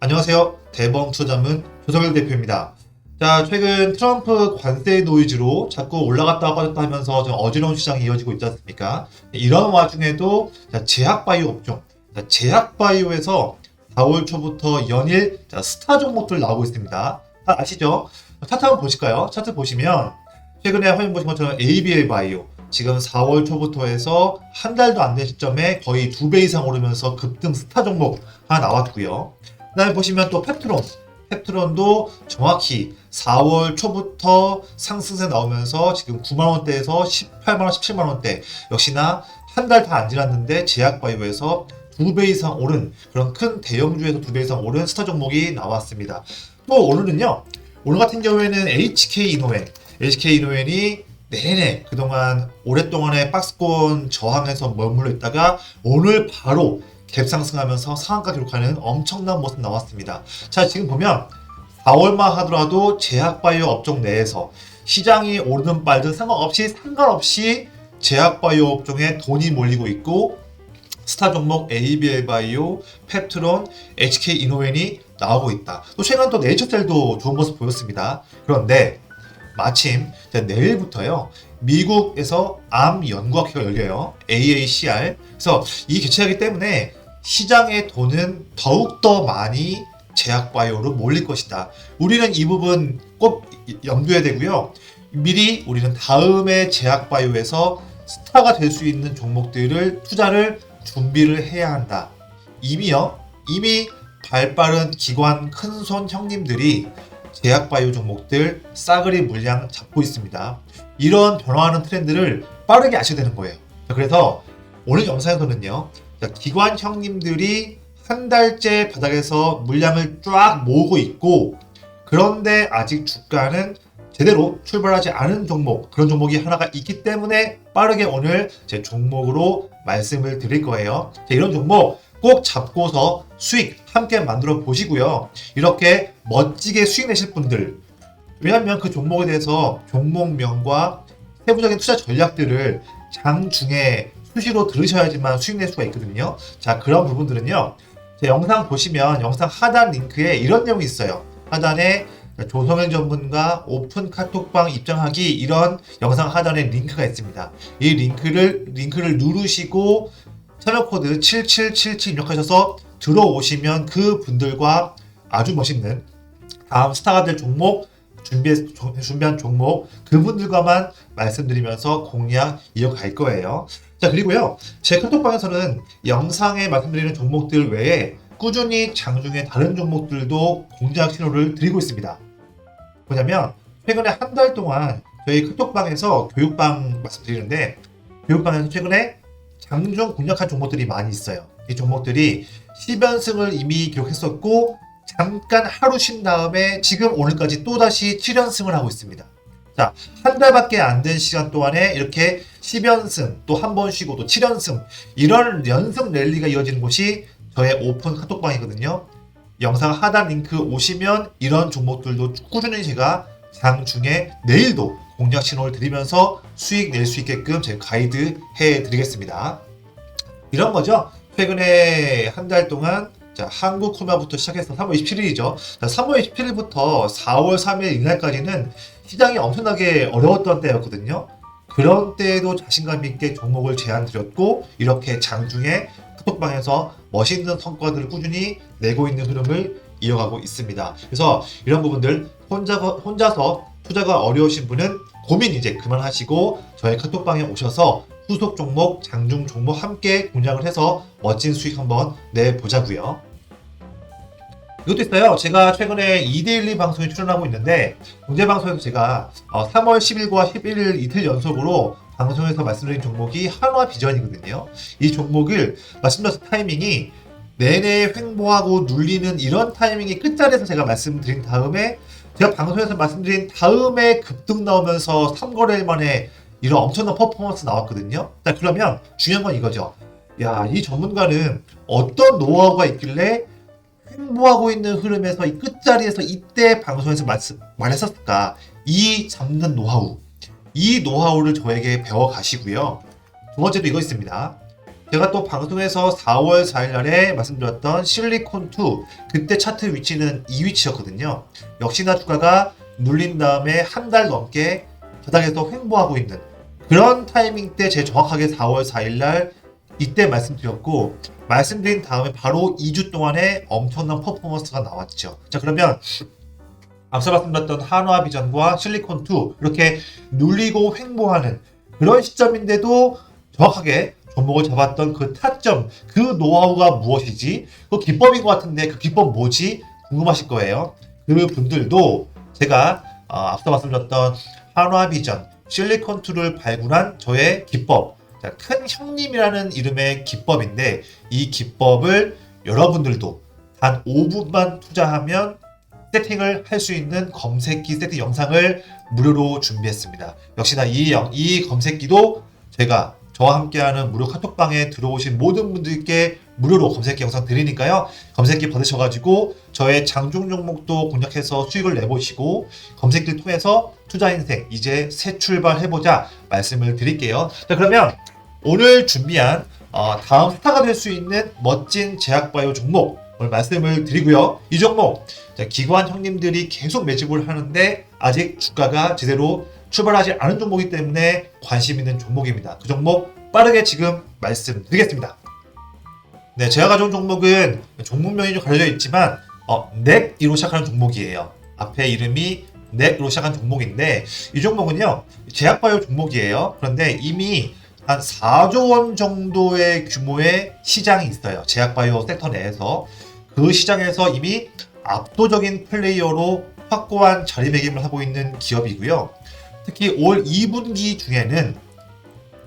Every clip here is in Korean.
안녕하세요. 대범 투자문 조성일 대표입니다. 자, 최근 트럼프 관세 노이즈로 자꾸 올라갔다 빠졌다 하면서 좀 어지러운 시장이 이어지고 있지 않습니까? 이런 와중에도 자, 제약바이오 업종, 자, 제약바이오에서 4월 초부터 연일 자, 스타 종목들 나오고 있습니다. 다 아시죠? 차트 한번 보실까요? 차트 보시면 최근에 화면 보신 것처럼 ABL 바이오 지금 4월 초부터 해서 한 달도 안 된 시점에 거의 두 배 이상 오르면서 급등 스타 종목 하나 나왔고요. 그다음에 보시면 또 펩트론, 펩트론도 정확히 4월 초부터 상승세 나오면서 지금 9만 원대에서 18만 원, 17만 원대 역시나 한 달 다 안 지났는데 제약바이오에서 두 배 이상 오른 그런 큰 대형주에서 두 배 이상 오른 스타 종목이 나왔습니다. 또 오늘은요. 오늘 같은 경우에는 HK 이노엔, HK 이노엔이 내내 그동안 오랫동안의 박스권 저항에서 머물러 있다가 오늘 바로 갭상승하면서 상한가 기록하는 엄청난 모습 나왔습니다. 자, 지금 보면 4월만 하더라도 제약바이오 업종 내에서 시장이 오르든 말든 상관없이 상관없이 제약바이오 업종에 돈이 몰리고 있고 스타 종목 ABL 바이오, 펩트론, HK 이노웬이 나오고 있다. 또 최근 또 네이처셀도 좋은 모습 보였습니다. 그런데 마침 내일부터요. 미국에서 암 연구학회가 열려요. AACR. 그래서 이 개최하기 때문에 시장의 돈은 더욱더 많이 제약바이오로 몰릴 것이다. 우리는 이 부분 꼭 염두에 되고요. 미리 우리는 다음에 제약바이오에서 스타가 될 수 있는 종목들을 투자를 준비를 해야 한다. 이미요. 이미 발 빠른 기관 큰손 형님들이 제약바이오 종목들 싸그리 물량 잡고 있습니다. 이런 변화하는 트렌드를 빠르게 아셔야 되는 거예요. 자, 그래서 오늘 영상에서는요. 자, 기관 형님들이 한 달째 바닥에서 물량을 쫙 모으고 있고 그런데 아직 주가는 제대로 출발하지 않은 종목 그런 종목이 하나가 있기 때문에 빠르게 오늘 제 종목으로 말씀을 드릴 거예요. 자, 이런 종목 꼭 잡고서 수익 함께 만들어 보시고요. 이렇게 멋지게 수익 내실 분들 왜냐하면 그 종목에 대해서 종목명과 세부적인 투자 전략들을 장중에 수시로 들으셔야지만 수익 낼 수가 있거든요. 자 그런 부분들은요. 제 영상 보시면 영상 하단 링크에 이런 내용이 있어요. 하단에 조성현 전문가 오픈 카톡방 입장하기 이런 영상 하단에 링크가 있습니다. 이 링크를 링크를 누르시고 참여 코드 7777 입력하셔서 들어오시면 그 분들과 아주 멋있는 다음 스타가 될 종목 준비 준비한 종목 그분들과만 말씀드리면서 공략 이어갈 거예요. 자 그리고요 제 카톡방에서는 영상에 말씀드리는 종목들 외에 꾸준히 장중에 다른 종목들도 공략 신호를 드리고 있습니다. 뭐냐면 최근에 한 달 동안 저희 카톡방에서 교육방 말씀드리는데 교육방에서 최근에 장중 공략한 종목들이 많이 있어요. 이 종목들이 10연승을 이미 기록했었고 잠깐 하루 쉰 다음에 지금 오늘까지 또다시 7연승을 하고 있습니다. 자, 한 달밖에 안 된 시간 동안에 이렇게 10연승, 또 한 번 쉬고 또 7연승, 이런 연승 랠리가 이어지는 곳이 저의 오픈 카톡방이거든요. 영상 하단 링크 오시면 이런 종목들도 꾸준히 제가 장중에 내일도 공략 신호를 드리면서 수익 낼 수 있게끔 제가 가이드 해 드리겠습니다. 이런 거죠. 최근에 한 달 동안 자, 한국 코마부터 시작해서 3월 27일이죠. 자, 3월 27일부터 4월 3일 이날까지는 시장이 엄청나게 어려웠던 때였거든요. 그런 때에도 자신감 있게 종목을 제안 드렸고 이렇게 장중에 카톡방에서 멋있는 성과들을 꾸준히 내고 있는 흐름을 이어가고 있습니다. 그래서 이런 부분들 혼자, 혼자서 투자가 어려우신 분은 고민 이제 그만하시고 저희 카톡방에 오셔서 후속 종목, 장중 종목 함께 공략을 해서 멋진 수익 한번 내보자고요. 이것도 있어요. 제가 최근에 2대1 방송에 출연하고 있는데 공제방송에서 제가 3월 10일과 11일 이틀 연속으로 방송에서 말씀드린 종목이 한화 비전이거든요. 이 종목을 말씀드렸을 타이밍이 내내 횡보하고 눌리는 이런 타이밍이 끝자리에서 제가 말씀드린 다음에 제가 방송에서 말씀드린 다음에 급등 나오면서 3거래일 만에 이런 엄청난 퍼포먼스 나왔거든요. 자, 그러면 중요한 건 이거죠. 야, 이 전문가는 어떤 노하우가 있길래 횡보하고 있는 흐름에서 이 끝자리에서 이때 방송에서 말했었을까? 이 잡는 노하우. 이 노하우를 저에게 배워 가시고요. 두 번째도 이거 있습니다. 제가 또 방송에서 4월 4일 날에 말씀드렸던 실리콘2 그때 차트 위치는 이 위치였거든요. 역시나 주가가 눌린 다음에 한 달 넘게 바닥에서 횡보하고 있는 그런 타이밍 때 제일 정확하게 4월 4일 날 이때 말씀드렸고 말씀드린 다음에 바로 2주 동안에 엄청난 퍼포먼스가 나왔죠. 자 그러면 앞서 말씀드렸던 한화 비전과 실리콘 2 이렇게 눌리고 횡보하는 그런 시점인데도 정확하게 종목을 잡았던 그 타점, 그 노하우가 무엇이지? 그 기법인 것 같은데 그 기법 뭐지? 궁금하실 거예요. 그 분들도 제가 어, 앞서 말씀드렸던 한화 비전, 실리콘 2를 발굴한 저의 기법, 자, 큰 형님이라는 이름의 기법인데 이 기법을 여러분들도 단 5분만 투자하면 세팅을 할 수 있는 검색기 세팅 영상을 무료로 준비했습니다. 역시나 이, 영- 이 검색기도 제가 저와 함께하는 무료 카톡방에 들어오신 모든 분들께 무료로 검색기 영상 드리니까요. 검색기 받으셔가지고 저의 장중 종목도 공략해서 수익을 내보시고 검색기를 통해서 투자 인생 이제 새 출발해보자 말씀을 드릴게요. 자 그러면 오늘 준비한 어, 다음 스타가 될 수 있는 멋진 제약바이오 종목 오늘 말씀을 드리고요. 이 종목 자, 기관 형님들이 계속 매집을 하는데 아직 주가가 제대로 출발하지 않은 종목이기 때문에 관심 있는 종목입니다. 그 종목 빠르게 지금 말씀드리겠습니다. 네, 제가 가져온 종목은 종목명이 좀 가려져 있지만 어, 넥이로 시작하는 종목이에요. 앞에 이름이 넥으로 시작한 종목인데 이 종목은요 제약바이오 종목이에요. 그런데 이미 한 4조 원 정도의 규모의 시장이 있어요. 제약바이오 섹터 내에서 그 시장에서 이미 압도적인 플레이어로 확고한 자리매김을 하고 있는 기업이고요. 특히 올 2분기 중에는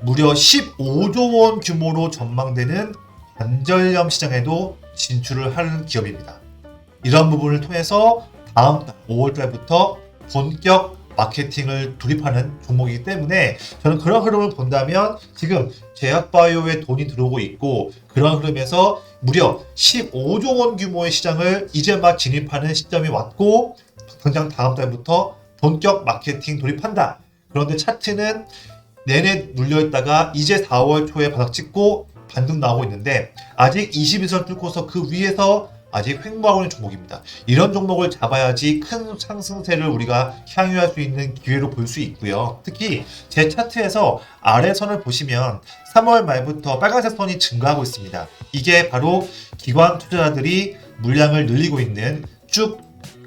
무려 15조 원 규모로 전망되는 관절염 시장에도 진출을 하는 기업입니다. 이런 부분을 통해서 다음 달 5월 달부터 본격 마케팅을 돌입하는 종목이기 때문에 저는 그런 흐름을 본다면 지금 제약바이오에 돈이 들어오고 있고 그런 흐름에서 무려 15조 원 규모의 시장을 이제 막 진입하는 시점이 왔고 당장 다음 달부터 본격 마케팅 돌입한다. 그런데 차트는 내내 눌려있다가 이제 4월 초에 바닥 찍고 반등 나오고 있는데 아직 21선 뚫고서 그 위에서 아직 횡보하고 있는 종목입니다. 이런 종목을 잡아야지 큰 상승세를 우리가 향유할 수 있는 기회로 볼 수 있고요. 특히 제 차트에서 아래 선을 보시면 3월 말부터 빨간색 선이 증가하고 있습니다. 이게 바로 기관 투자자들이 물량을 늘리고 있는 쭉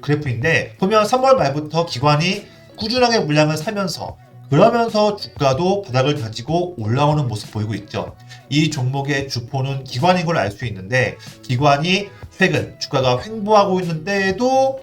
그래프인데 보면 3월 말부터 기관이 꾸준하게 물량을 사면서 그러면서 주가도 바닥을 다지고 올라오는 모습 보이고 있죠. 이 종목의 주포는 기관인 걸 알 수 있는데 기관이 최근 주가가 횡보하고 있는 때에도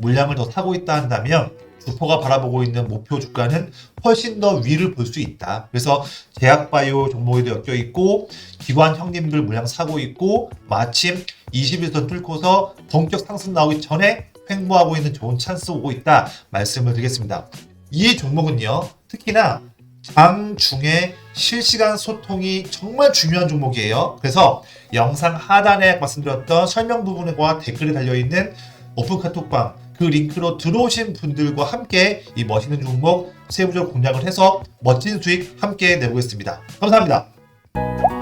물량을 더 사고 있다 한다면 주포가 바라보고 있는 목표 주가는 훨씬 더 위를 볼 수 있다. 그래서 제약바이오 종목에도 엮여 있고 기관 형님들 물량 사고 있고 마침 21선 뚫고서 본격 상승 나오기 전에 횡보하고 있는 좋은 찬스 오고 있다 말씀을 드리겠습니다. 이 종목은요 특히나 장 중에 실시간 소통이 정말 중요한 종목이에요. 그래서 영상 하단에 말씀드렸던 설명 부분과 댓글이 달려있는 오픈 카톡방 그 링크로 들어오신 분들과 함께 이 멋있는 종목 세부적으로 공략을 해서 멋진 수익 함께 내보겠습니다. 감사합니다.